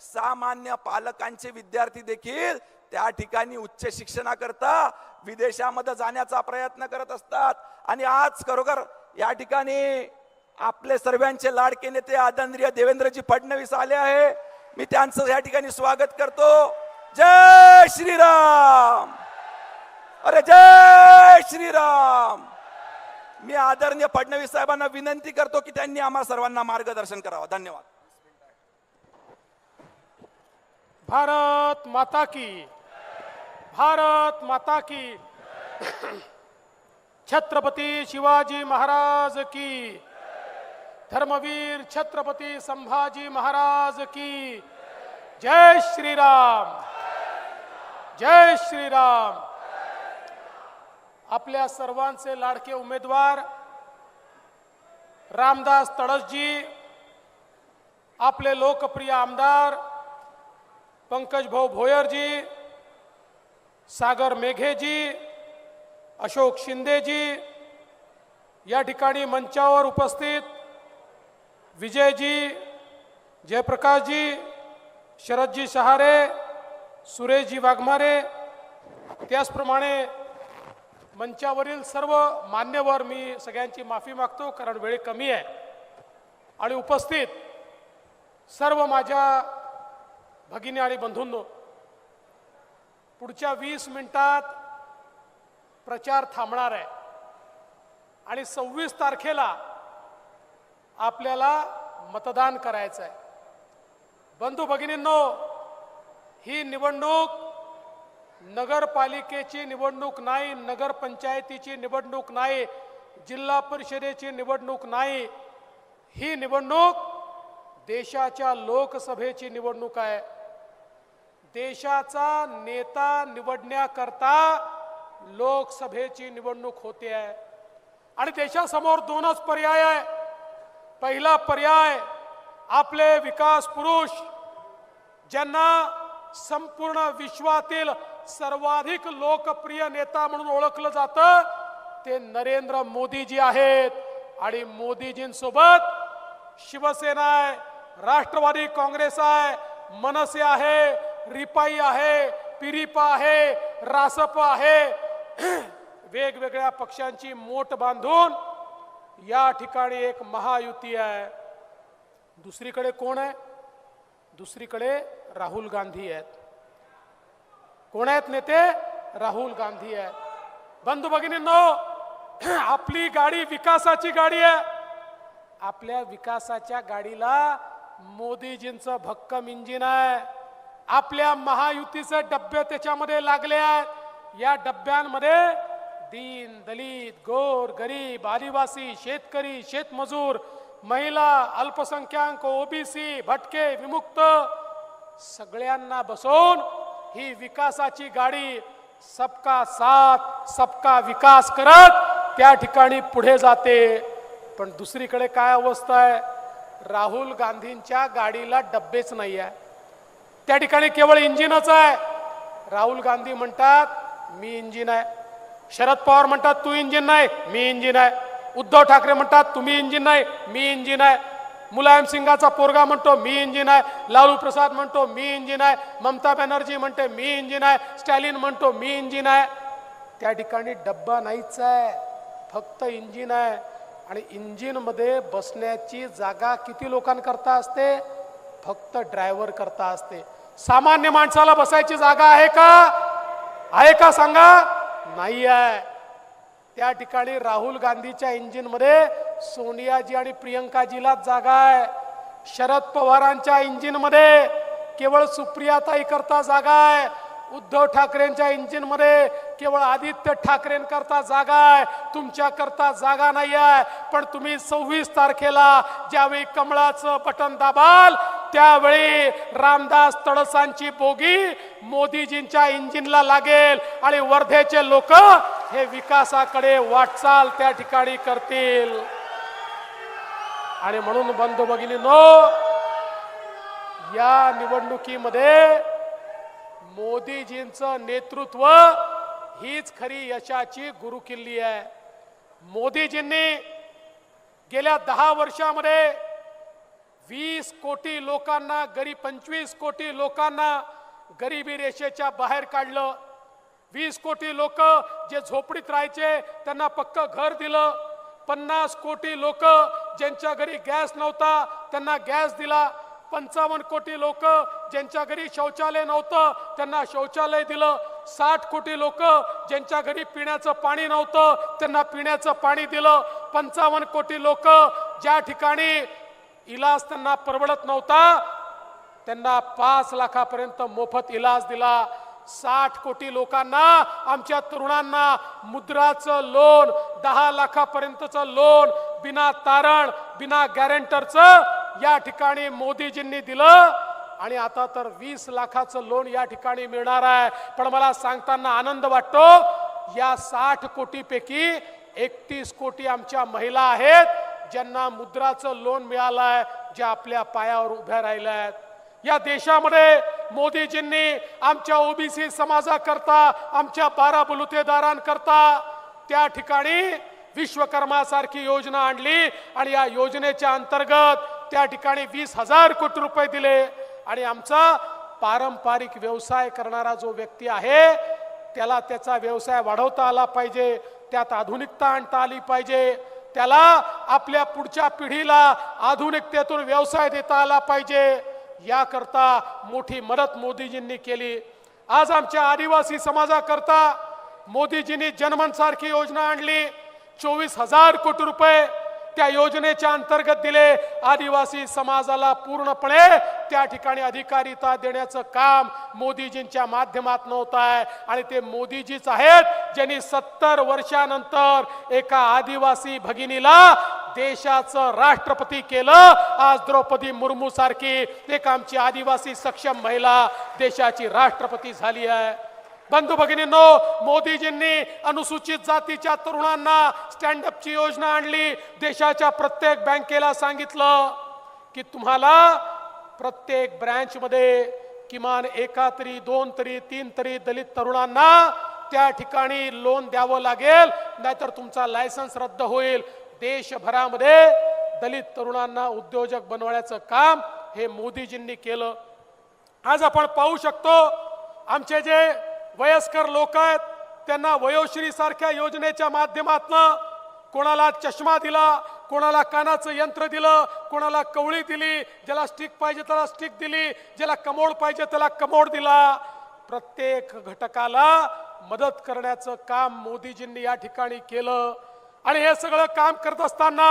सामान्य पालकांचे विद्यार्थी देखील त्या ठिकाणी उच्च शिक्षणाकरता विदेशामध्ये जाण्याचा प्रयत्न करत असतात. आणि आज खरोखर या ठिकाणी आपले सर्वांचे लाडके नेते आदरणीय देवेंद्रजी फडणवीस आले आहे. मी त्यांचं या ठिकाणी स्वागत करतो. जय श्रीराम! अरे जय श्रीराम! मी आदरणीय फडणवीस साहेबांना विनंती करतो की त्यांनी आम्हा सर्वांना मार्गदर्शन करावं. धन्यवाद. भारत माता की। भारत माता की। छत्रपती शिवाजी महाराज की। धर्मवीर छत्रपती संभाजी महाराज की। जय श्रीराम। जय श्रीराम। आपल्या सर्वांचे लाडके उमेदवार रामदास तडसजी आपले लोकप्रिय आमदार पंकज भाऊ भोयरजी सागर मेघेजी अशोक शिंदेजी या ठिकाणी मंचावर उपस्थित विजयजी जयप्रकाशजी शरदजी शहारे सुरेशजी वाघमारे त्याचप्रमाणे मंचावरील सर्व मान्यवर मी सगळ्यांची माफी मागतो कारण वेळ कमी आहे. आणि उपस्थित सर्व माझ्या भगिनी आणि बंधूंनो पुढच्या वीस मिनिटात प्रचार थांबणार आहे. आणि सव्वीस तारखेला आपल्याला मतदान करायचं आहे बंधू भगिनींनो ही निवडणूक नगरपालिकेची निवडणूक नाही नगरपंचायतीची निवडणूक नाही जिल्हा परिषदेची निवडणूक नाही. ही निवडणूक देशाच्या लोकसभेची निवडणूक आहे. देशाचा नेता निवडण्याकरता लोकसभेची निवडणूक होते आहे. आणि देशासमोर दोनच पर्याय आहे. पहिला पर्याय आपले विकास पुरुष ज्यांना संपूर्ण विश्वातील सर्वाधिक लोकप्रिय नेता म्हणून ओळखलं जातं ते नरेंद्र मोदीजी आहेत. आणि मोदीजींसोबत शिवसेना आहे राष्ट्रवादी काँग्रेस आहे मनसे आहे रिपाई आहे पिरिपा आहे रासप आहे. वेगवेगळ्या पक्षांची मोठ बांधून या ठिकाणी एक महायुती आहे. दुसरीकडे कोण आहे? दुसरीकडे राहुल गांधी आहेत. कोण आहेत नेते? राहुल गांधी आहेत. बंधू भगिनींनो आपली गाडी विकासाची गाडी आहे. आपल्या विकासाच्या गाडीला मोदीजींचं भक्कम इंजिन आहे. आपल्या महायुतीचे डब्बे त्याच्यामध्ये लागले आहेत. या डब्यांमध्ये दीन दलित गोर गरीब आदिवासी शेतकरी शेतमजूर महिला अल्पसंख्याक ओबीसी भटके विमुक्त सगळ्यांना बसवून ही विकासाची गाडी सबका साथ सबका विकास करत त्या ठिकाणी पुढे जाते. पण दुसरीकडे काय अवस्था आहे? राहुल गांधींच्या गाडीला डब्बेच नाही आहे त्या ठिकाणी केवळ इंजिनच आहे. राहुल गांधी म्हणतात मी इंजिन आहे. शरद पवार म्हणतात तू इंजिन नाही. मी इंजिन आहे. उद्धव ठाकरे म्हणतात तुम्ही इंजिन नाही. मी इंजिन आहे. मुलायम सिंगाचा पोरगा म्हणतो मी इंजिन आहे. लालू प्रसाद म्हणतो मी इंजिन आहे. ममता बॅनर्जी म्हणते मी इंजिन आहे. स्टॅलिन म्हणतो मी इंजिन आहे. त्या ठिकाणी डब्बा नाहीच आहे. फक्त इंजिन आहे. आणि इंजिनमध्ये बसण्याची जागा किती लोकांकरता असते? फक्त ड्रायव्हर करता असते. सामान्य माणसाला बसायची जागा आहे का? आहे का सांगा? नाही आहे त्या ठिकाणी राहुल गांधीच्या इंजिनमध्ये सोनियाजी आणि प्रियंकाजीलाच जागा आहे. शरद पवारांच्या इंजिनमध्ये केवळ सुप्रियाताई करता जागा आहे. उद्धव ठाकरेंच्या इंजिनमध्ये केवळ आदित्य ठाकरेंकरता जागा आहे. तुमच्या करता जागा नाही आहे पण तुम्ही सव्वीस तारखेला ज्यावेळी कमळाचं बटन दाबाल त्यावेळी रामदास तडसांची बोगी मोदीजींच्या इंजिनला लागेल आणि वर्धेचे लोक हे विकासाकडे वाटचाल त्या ठिकाणी करतील. आणि म्हणून बंधू भगिनीनो या निवडणुकीमध्ये मोदीजींचं नेतृत्व हीच खरी यशाची गुरुकिल्ली आहे. मोदीजींनी गेल्या दहा वर्षामध्ये वीस कोटी लोकांना गरीब पंचवीस कोटी लोकांना गरिबी रेषेच्या बाहेर काढलं. वीस कोटी लोक जे झोपडीत राहायचे त्यांना पक्क घर दिलं. पन्नास कोटी लोक ज्यांच्या घरी गॅस नव्हता त्यांना गॅस दिला. पंचावन्न कोटी लोक ज्यांच्या घरी शौचालय नव्हतं त्यांना शौचालय दिलं. साठ कोटी लोक ज्यांच्या घरी पिण्याचं पाणी नव्हतं त्यांना पिण्याचं पाणी दिलं. पंचावन्न कोटी लोक ज्या ठिकाणी इलाज त्यांना परवडत नव्हता. त्यांना पाच लाखापर्यंत मोफत इलाज दिला. साठ कोटी लोकांना आमच्या तरुणांना मुद्राचं लोन दहा लाखापर्यंतचं लोन बिना तारण बिना गॅरेंटरचं या ठिकाणी मोदीजींनी दिलं. आणि आता तर वीस लाखाचं लोन या ठिकाणी मिळणार आहे. पण मला सांगताना आनंद वाटतो या साठ कोटीपैकी एकतीस कोटी आमच्या महिला आहेत. ज्यांना मुद्राचं लोन मिळालंय ज्या आपल्या पायावर उभ्या राहिल्या आहेत या देशामध्ये मोदीजींनी आमच्या ओबीसी समाजाकरता आमच्या बारा बलुतेदारांकरता त्या ठिकाणी विश्वकर्मासारखी योजना आणली आणि या योजनेच्या अंतर्गत त्या ठिकाणी वीस हजार कोटी रुपये दिले. आणि आमचा पारंपरिक व्यवसाय करणारा जो व्यक्ती आहे त्याला त्याचा व्यवसाय वाढवता आला पाहिजे त्यात आधुनिकता आणता आली पाहिजे. त्याला आपल्या पुढच्या पिढीला आधुनिकतेतून व्यवसाय देता आला पाहिजे. याकरता मोठी मदत मोदीजींनी केली. आज आमच्या आदिवासी समाजाकरता मोदीजींनी जनमनसारखी योजना आणली. चोवीस हजार कोटी रुपये त्या योजनेच्या अंतर्गत दिले. आदिवासी समाजाला पूर्णपणे त्या ठिकाणी अधिकारिता देण्याचं काम मोदीजींच्या माध्यमात नव्हतं आहे. आणि ते मोदीजीच आहेत ज्यांनी सत्तर वर्षानंतर एका आदिवासी भगिनीला देशाचं राष्ट्रपती केलं. आज द्रौपदी मुर्मू सारखी एक आमची आदिवासी सक्षम महिला देशाची राष्ट्रपती झाली आहे. बंधू भगिनींनो मोदीजींनी अनुसूचित जातीच्या तरुणांना स्टँडअपची योजना आणली. देशाच्या प्रत्येक बँकेला सांगितलं की तुम्हाला प्रत्येक ब्रँचमध्ये किमान एका तरी दोन तरी तीन तरी दलित तरुणांना त्या ठिकाणी लोन द्यावं लागेल. नाहीतर तुमचा लायसन्स रद्द होईल. देशभरामध्ये दलित तरुणांना उद्योजक बनवण्याचं काम हे मोदीजींनी केलं. आज आपण पाहू शकतो आमचे जे वयस्कर लोक आहेत त्यांना वयोश्री सारख्या योजनेच्या माध्यमातून कोणाला चष्मा दिला कोणाला कानाचं यंत्र दिलं कोणाला कवळी दिली ज्याला स्टिक पाहिजे त्याला स्टिक दिली ज्याला कमोड पाहिजे त्याला कमोड दिला. प्रत्येक घटकाला मदत करण्याचं काम मोदीजींनी या ठिकाणी केलं. आणि हे सगळं काम करत असताना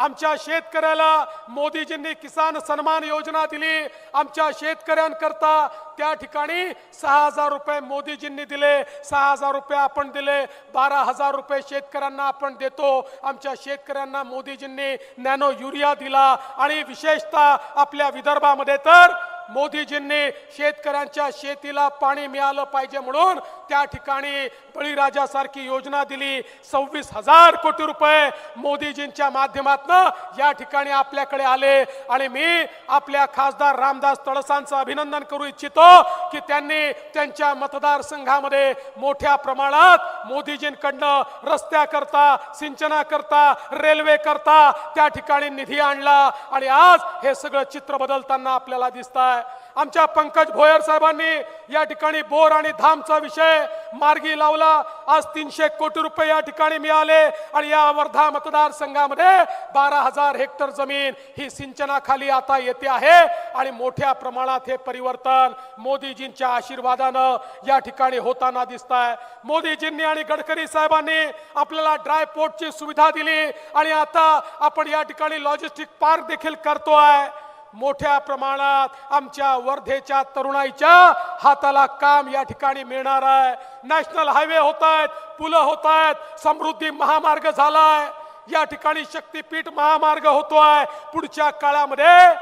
आमच्या शेतकऱ्याला मोदीजींनी किसान सन्मान योजना दिली. आमच्या शेतकऱ्यांकरता त्या ठिकाणी सहा हजार रुपये मोदीजींनी दिले. सहा हजार रुपये आपण दिले. बारा हजार रुपये शेतकऱ्यांना आपण देतो. आमच्या शेतकऱ्यांना मोदीजींनी नॅनो युरिया दिला. आणि विशेषतः आपल्या विदर्भामध्ये तर मोदीजींनी शेतकऱ्यांच्या शेतीला पाणी मिळालं पाहिजे म्हणून त्या ठिकाणी बळीराजासारखी योजना दिली. सव्वीस हजार कोटी रुपये मोदीजींच्या माध्यमातून या ठिकाणी आपल्याकडे आले. आणि मी आपल्या खासदार रामदास तळसांचं अभिनंदन करू इच्छितो. की त्यांनी त्यांच्या मतदारसंघामध्ये मोठ्या प्रमाणात मोदीजींकडनं रस्त्याकरता सिंचनाकरता रेल्वे करता त्या ठिकाणी निधी आणला. आणि आज हे सगळं चित्र बदलताना आपल्याला दिसत आहे आमच्या पंकज भोयर साहेबांनी या ठिकाणी बोर आणि धामचा विषय मार्गी लावला. आज तीनशे कोटी रुपये या ठिकाणी मिळाले आणि या वर्धा मतदारसंघामध्ये बारा हजार हेक्टर जमीन ही सिंचनाखाली आता येते आहे आणि मोठ्या प्रमाणात हे परिवर्तन मोदीजींच्या आशीर्वादानं या ठिकाणी होताना दिसत आहे मोदीजींनी आणि गडकरी साहेबांनी आपल्याला ड्राय पोर्टची सुविधा दिली आणि आता आपण या ठिकाणी लॉजिस्टिक पार्क देखील करतोय. मोठ्या प्रमाणात आमच्या वर्धेच्या तरुणाईच्या हाताला काम या ठिकाणी मिळणार आहे. नॅशनल हायवे होत आहेत पुलं होत आहेत समृद्धी महामार्ग झालाय. या ठिकाणी शक्तीपीठ महामार्ग होतोय. पुढच्या काळामध्ये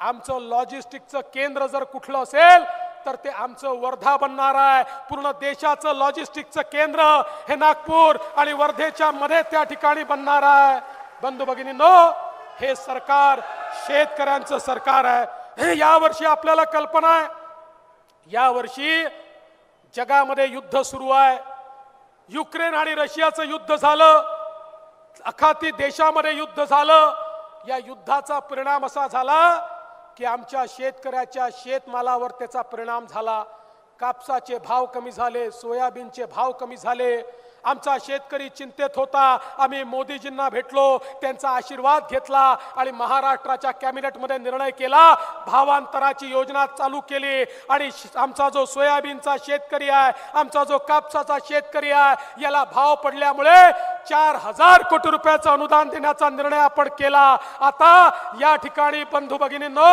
आमचं लॉजिस्टिकचं केंद्र जर कुठलं असेल तर ते आमचं वर्धा बनणार आहे. पूर्ण देशाचं लॉजिस्टिकचं केंद्र हे नागपूर आणि वर्धेच्या मध्ये त्या ठिकाणी बनणार आहे. बंधू भगिनींनो हे सरकार शेतकऱ्यांचं सरकार आहे. हे यावर्षी आपल्याला कल्पना आहे. यावर्षी जगामध्ये युद्ध सुरू आहे. युक्रेन आणि रशियाचं युद्ध झालं. अखाती देशामध्ये युद्ध झालं. या युद्धाचा परिणाम असा झाला की आमच्या शेतकऱ्याच्या शेतमालावर त्याचा परिणाम झाला. कापसाचे भाव कमी झाले सोयाबीनचे भाव कमी झाले. आमचा शेतकरी चिंतेत होता. आम्ही मोदीजींना भेटलो त्यांचा आशीर्वाद घेतला आणि महाराष्ट्राच्या कॅबिनेटमध्ये निर्णय केला. भावांतराची योजना चालू केली आणि आमचा जो सोयाबीनचा शेतकरी आहे आमचा जो कापसाचा शेतकरी आहे याला भाव पडल्यामुळे चार हजार कोटी रुपयाचं अनुदान देण्याचा निर्णय आपण केला. आता या ठिकाणी बंधू भगिनींनो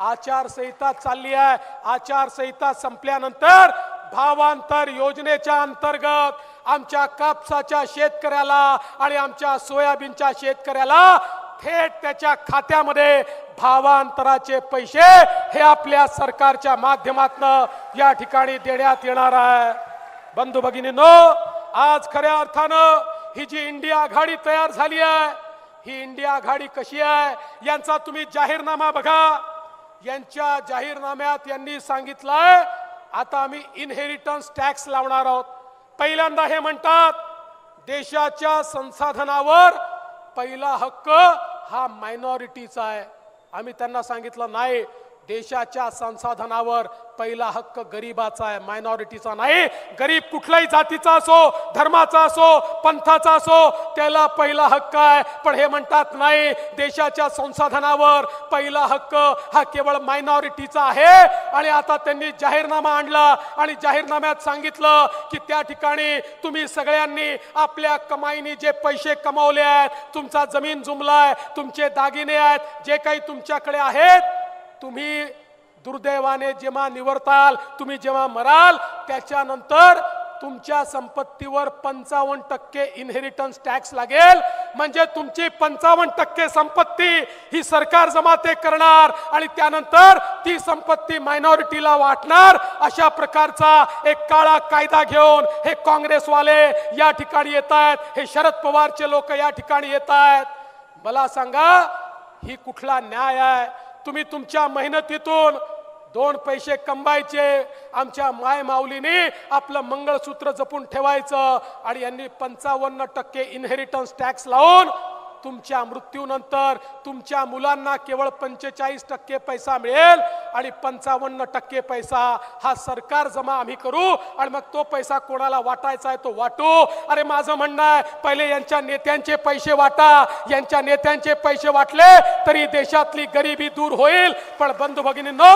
आचारसंहिता चालली आहे. आचारसंहिता संपल्यानंतर भावांतर योजनेच्या अंतर्गत आमच्या कापसाच्या शेतकऱ्याला आणि आमच्या सोयाबीनच्या शेतकऱ्याला थेट त्याच्या खात्यामध्ये भावांतराचे पैसे हे आपल्या सरकारच्या माध्यमातून या ठिकाणी देण्यात येणार आहे. बंधू भगिनीनो आज खऱ्या अर्थानं ही जी इंडिया आघाडी तयार झाली आहे ही इंडिया आघाडी कशी आहे यांचा तुम्ही जाहीरनामा बघा. यांच्या जाहीरनाम्यात यांनी सांगितलंय आता आम्ही इनहेरिटन्स टॅक्स लावणार आहोत. पहिल्यांदा हे म्हणतात देशाच्या संसाधनावर पहिला हक्क हा मायनॉरिटीचा आहे. आम्ही त्यांना सांगितलं नाही देशाच्या संसाधनावर पहिला हक्क गरीबाचा आहे मायनॉरिटीचा नाही. गरीब कुठल्याही जातीचा असो धर्माचा असो पंथाचा असो त्याला पहिला हक्क आहे. पण हे म्हणतात नाही देशाच्या संसाधनावर पहिला हक्क हा केवळ मायनॉरिटीचा आहे. आणि आता त्यांनी जाहीरनामा आणला आणि जाहीरनाम्यात सांगितलं की त्या ठिकाणी तुम्ही सगळ्यांनी आपल्या कमाईने जे पैसे कमावले आहेत तुमचा जमीन जुमलाय तुमचे दागिने आहेत जे काही तुमच्याकडे आहेत तुम्ही दुर्दैवाने जेव्हा निवडताल तुम्ही जेव्हा मराल त्याच्यानंतर तुमच्या संपत्तीवर पंचावन्न टक्के इनहेरिटन्स टॅक्स लागेल. म्हणजे तुमची पंचावन्न टक्के संपत्ती ही सरकार जमाते करणार आणि त्यानंतर ती संपत्ती मायनॉरिटीला वाटणार. अशा प्रकारचा एक काळा कायदा घेऊन हे काँग्रेसवाले या ठिकाणी येत आहेत हे शरद पवारचे लोक या ठिकाणी येत आहेत. मला सांगा ही कुठला न्याय आहे? तुम्ही तुमच्या मेहनतीतून दोन पैसे कमवायचे आमच्या माय माऊलीने आपलं मंगळसूत्र जपून ठेवायचं आणि यांनी पंचावन्न टक्के इनहेरिटन्स टॅक्स लावून तुमच्या मृत्यूनंतर तुमच्या मुलांना केवळ पंचेचाळीस टक्के पैसा मिळेल आणि पंचावन्न टक्के पैसा हा सरकार जमा आम्ही करू आणि मग तो पैसा कोणाला वाटायचा आहे तो वाटू. अरे माझं म्हणणं आहे पहिले यांच्या नेत्यांचे पैसे वाटा. यांच्या नेत्यांचे पैसे वाटले तरी देशातली गरिबी दूर होईल. पण बंधू न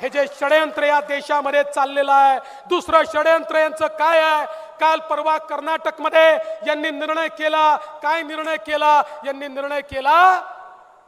हे जे षडयंत्र या देशामध्ये चाललेलं आहे दुसरं षडयंत्र यांचं काय आहे? काल परवा कर्नाटकमध्ये यांनी निर्णय केला. काय निर्णय केला? यांनी निर्णय केला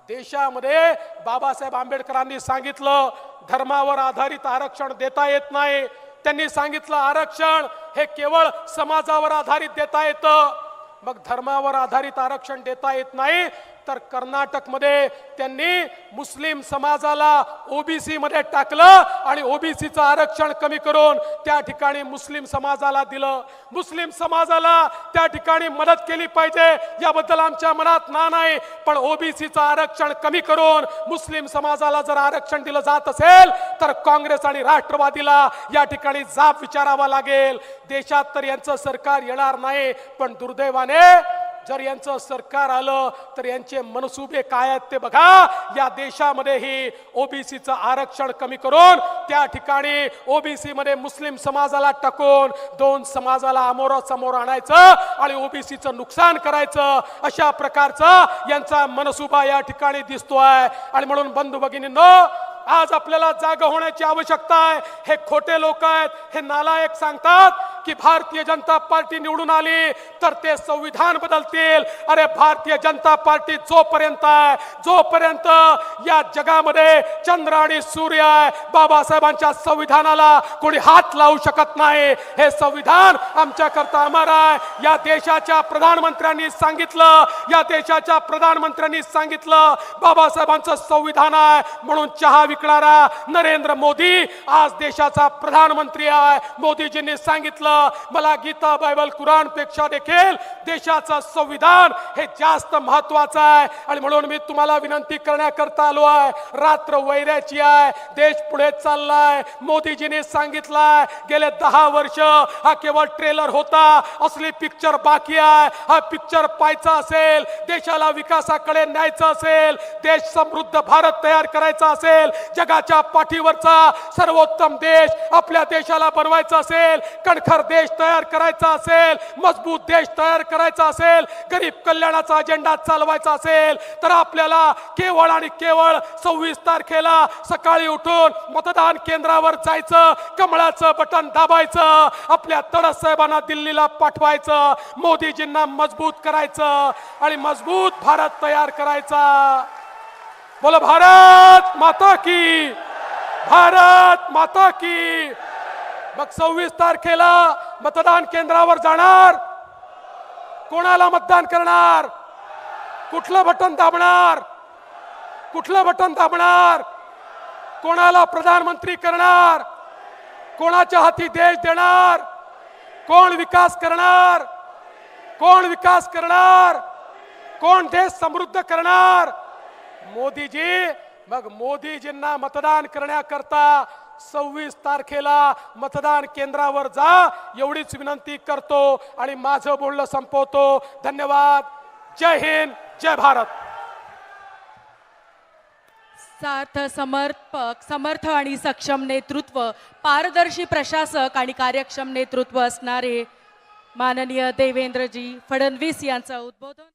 देशामध्ये बाबासाहेब आंबेडकरांनी सांगितलं धर्मावर आधारित आरक्षण देता येत नाही. त्यांनी सांगितलं आरक्षण हे केवळ समाजावर आधारित देता येतं. मग धर्मावर आधारित आरक्षण देता येत नाही तर कर्नाटकमध्ये त्यांनी मुस्लिम समाजाला ओबीसी मध्ये टाकलं आणि ओबीसीचं आरक्षण कमी करून त्या ठिकाणी मुस्लिम समाजाला दिलं. मुस्लिम समाजाला त्या ठिकाणी मदत केली पाहिजे याबद्दल आमच्या मनात ना नाही पण ओबीसीचं आरक्षण कमी करून मुस्लिम समाजाला जर आरक्षण दिलं जात असेल तर काँग्रेस आणि राष्ट्रवादीला या ठिकाणी जाब विचारावा लागेल. देशात तर यांचं सरकार येणार नाही पण दुर्दैवाने जर यांचं सरकार आलं तर यांचे मनसुबे काय आहेत ते बघा. या देशामध्येही ओबीसीचं आरक्षण कमी करून त्या ठिकाणी ओबीसी मध्ये मुस्लिम समाजाला टाकून दोन समाजाला अमोरा समोर आणायचं आणि ओबीसीचं नुकसान करायचं. अशा प्रकारचा यांचा मनसुबा या ठिकाणी दिसतोय. आणि म्हणून बंधू भगिनींनो आज आपल्याला जाग होण्याची आवश्यकता आहे. हे खोटे लोक आहेत हे नालायक सांगतात. की भारतीय जनता पार्टी निवडून आली तर ते संविधान बदलतील. अरे भारतीय जनता पार्टी जोपर्यंत आहे जोपर्यंत या जगामध्ये चंद्र आणि सूर्य आहे बाबासाहेबांच्या संविधानाला कोणी हात लावू शकत नाही हे संविधान आमच्या करता अमर आहे. या देशाच्या प्रधानमंत्र्यांनी सांगितलं या देशाच्या प्रधानमंत्र्यांनी सांगितलं बाबासाहेबांचं संविधान आहे म्हणून चहा विकणारा नरेंद्र मोदी आज देशाचा प्रधानमंत्री आहे. मोदीजींनी सांगितलं मला गीता बायबल कुराणपेक्षा देखील देशाचं संविधान हे जास्त महत्वाचं आहे. आणि म्हणून मी तुम्हाला विनंती करण्याकरता आलो आहे. रात्र वैऱ्याची आहे. देश पुढे चाललाय. मोदीजीने सांगितलंय गेले दहा वर्ष हा केवळ ट्रेलर होता. असली पिक्चर बाकी आहे. हा पिक्चर पाहायचा असेल देशाला विकासाकडे न्यायचं असेल देश समृद्ध भारत तयार करायचा असेल जगाच्या पाठीवरचा सर्वोत्तम देश आपल्या देशाला बनवायचा असेल कणखर देश तयार करायचा असेल मजबूत देश तयार करायचा असेल गरीब कल्याणाचा अजेंडा चालवायचा असेल तर आपल्याला केवळ आणि केवळ सव्वीस तारखेला सकाळी उठून मतदान केंद्रावर जायचं कमळाचं बटन दाबायचं आपल्या तडस साहेबांना दिल्लीला पाठवायचं मोदीजींना मजबूत करायचं आणि मजबूत भारत तयार करायचा. बोला भारत माता की भारत माता की. मग सव्वीस तारखेला मतदान केंद्रावर जाणार. कोणाला मतदान करणार? कुठलं बटन दाबणार? कुठलं बटन दाबणार? कोणाला प्रधानमंत्री करणार? कोणाच्या हाती देश देणार? कोण विकास करणार? कोण विकास करणार? कोण देश समृद्ध करणार? मोदीजी मग मोदीजींना मतदान करण्याकरता सव्वीस तारखेला मतदान केंद्रावर जा एवढीच विनंती करतो आणि माझं बोलणं संपवतो. धन्यवाद. जय हिंद जय भारत. सार्थ समर्पक समर्थ आणि सक्षम नेतृत्व पारदर्शी प्रशासक आणि कार्यक्षम नेतृत्व असणारे माननीय देवेंद्रजी फडणवीस यांचं उद्बोधन.